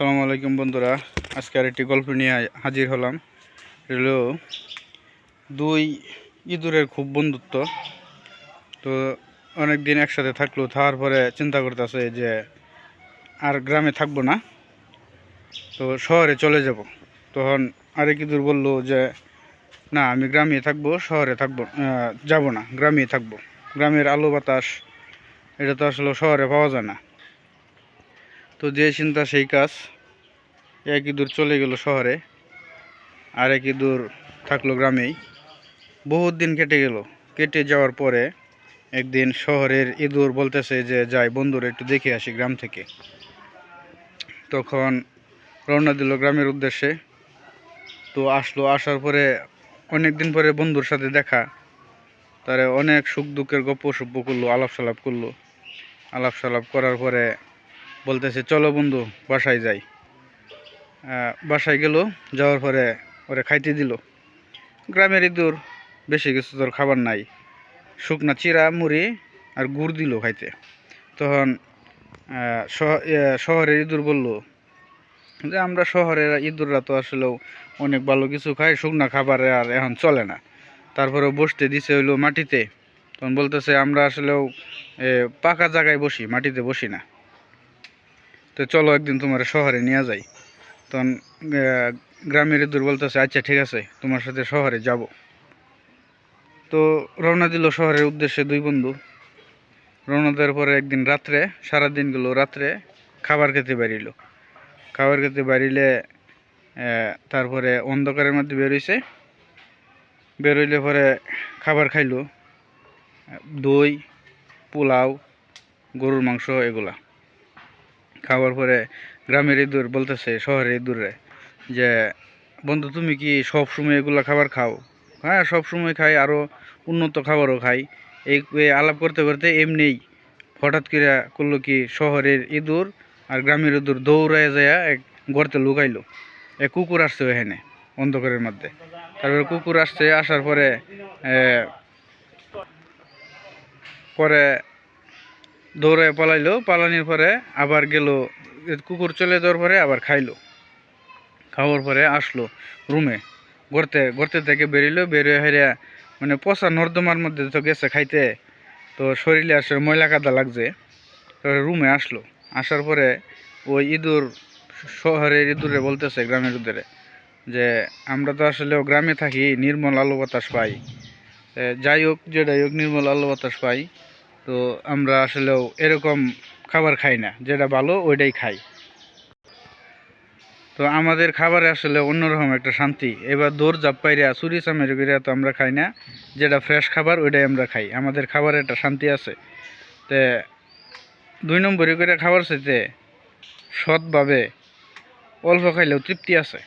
আসসালামু আলাইকুম বন্ধুরা। আজকে আর একটি গল্প নিয়ে হাজির হলাম। হলো দুই ইঁদুরের খুব বন্ধুত্ব। তো অনেক দিন একসাথে থাকল থাকার পরে চিন্তা করতেছে যে আর গ্রামে থাকব না, তো শহরে চলে যাব। তখন আরেক ইঁদুর বলল যে, না, আমি গ্রামে থাকব, শহরে থাকব যাব না, গ্রামেই থাকব। গ্রামের আলো বাতাস, এটা তো আসলে শহরে পাওয়া যায় না। তো যে চিন্তা সেই কাজ। এক ইঁদুর চলে গেল শহরে, আর এক ইঁদুর থাকল গ্রামেই। বহুত দিন কেটে গেল। কেটে যাওয়ার পরে একদিন শহরের ইঁদুর বলতেছে যে, যাই বন্ধুরা, একটু দেখে আসি গ্রাম থেকে। তখন রওনা দিল গ্রামের উদ্দেশ্যে। তো আসলো, আসার পরে অনেক দিন পরে বন্ধুর সাথে দেখা। তারে অনেক সুখ দুঃখের গপ্প সপ্প করল আলাপ সালাপ করল। আলাপ সালাপ করার পরে বলতেছে, চলো বন্ধু, বাসায় যাই। বাসায় গেল, যাওয়ার পরে ওরে খাইতে দিল। গ্রামের ইঁদুর বেশি কিছু তোর খাবার নাই। শুকনা চিরা মুড়ি আর গুড় দিল খাইতে। তখন শহরের ইঁদুর বলল, যে আমরা শহরের ইঁদুররা তো আসলেও অনেক ভালো কিছু খাই, শুকনা খাবারে আর এখন চলে না। তারপরে বসতে দিছে হইল মাটিতে। তখন বলতেছে, আমরা আসলেও পাকা জায়গায় বসি, মাটিতে বসি না। তো চলো একদিন তোমার শহরে নিয়ে যাই। তখন গ্রামের ইঁদুর বলতেছে আচ্ছা ঠিক আছে তোমার সাথে শহরে যাব। তো রওনা দিল শহরের উদ্দেশ্যে দুই বন্ধু। রওনা দেওয়ার পরে একদিন রাত্রে সারা দিন রাত্রে খাবার খেতে বেরিল। খাবার খেতে আহ, তারপরে অন্ধকারের মধ্যে বেরোইছে বেরোইলে পরে খাবার খাইলো দই পোলাও গরুর মাংস এগুলা। খাওয়ার পরে গ্রামের ইঁদুর বলতেছে, শহরের ইঁদুরে যে, বন্ধু, তুমি কি সব সময় এগুলা খাবার খাও? হ্যাঁ সব সময় খাই আরও উন্নত খাবারও খাই। এই আলাপ করতে করতে এমনিই হঠাৎ করে করল কি, শহরের ইঁদুর আর গ্রামের ইঁদুর দৌড়ায় যায় এক গর্তে লুকাইলো। এক কুকুর আসছে ওখানে অন্ধকারের মধ্যে। তারপরে কুকুর আসছে, আসার পরে পরে দৌড়ায় পালাইলো, পালানোর পরে আবার গেল, কুকুর চলে যাওয়ার পরে আবার খাইলো। খাওয়ার পরে আসলো রুমে গড়তে গড়তে থেকে বেরিলো, বেরিয়ে হেরিয়া মানে পচা নর্দমার মধ্যে তো গেছে খাইতে, তো শরীরে আসে ময়লা কাদা লাগছে রুমে আসলো। আসার পরে ওই ইঁদুর শহরের ইঁদুরে বলতেছে গ্রামের ইঁদুরে যে, আমরা তো আসলে গ্রামে থাকি, নির্মল আলো বাতাস পাই। যাই হোক যেটাই হোক, নির্মল আলো বাতাস পাই। তো আমরা আসলেও এরকম খাবার খাই না। যেটা ভালো, ওইটাই খাই। তো আমাদের খাবারে আসলে অন্যরকম একটা শান্তি। এবার দৌড় জাপ পাইরা চুরি চামেরি করে তো আমরা খাই না। যেটা ফ্রেশ খাবার, ওইটাই আমরা খাই। আমাদের খাবারে একটা শান্তি আছে। তে দুই নম্বরই করে খাবার চাইতে সৎভাবে অল্প খাইলেও তৃপ্তি আছে।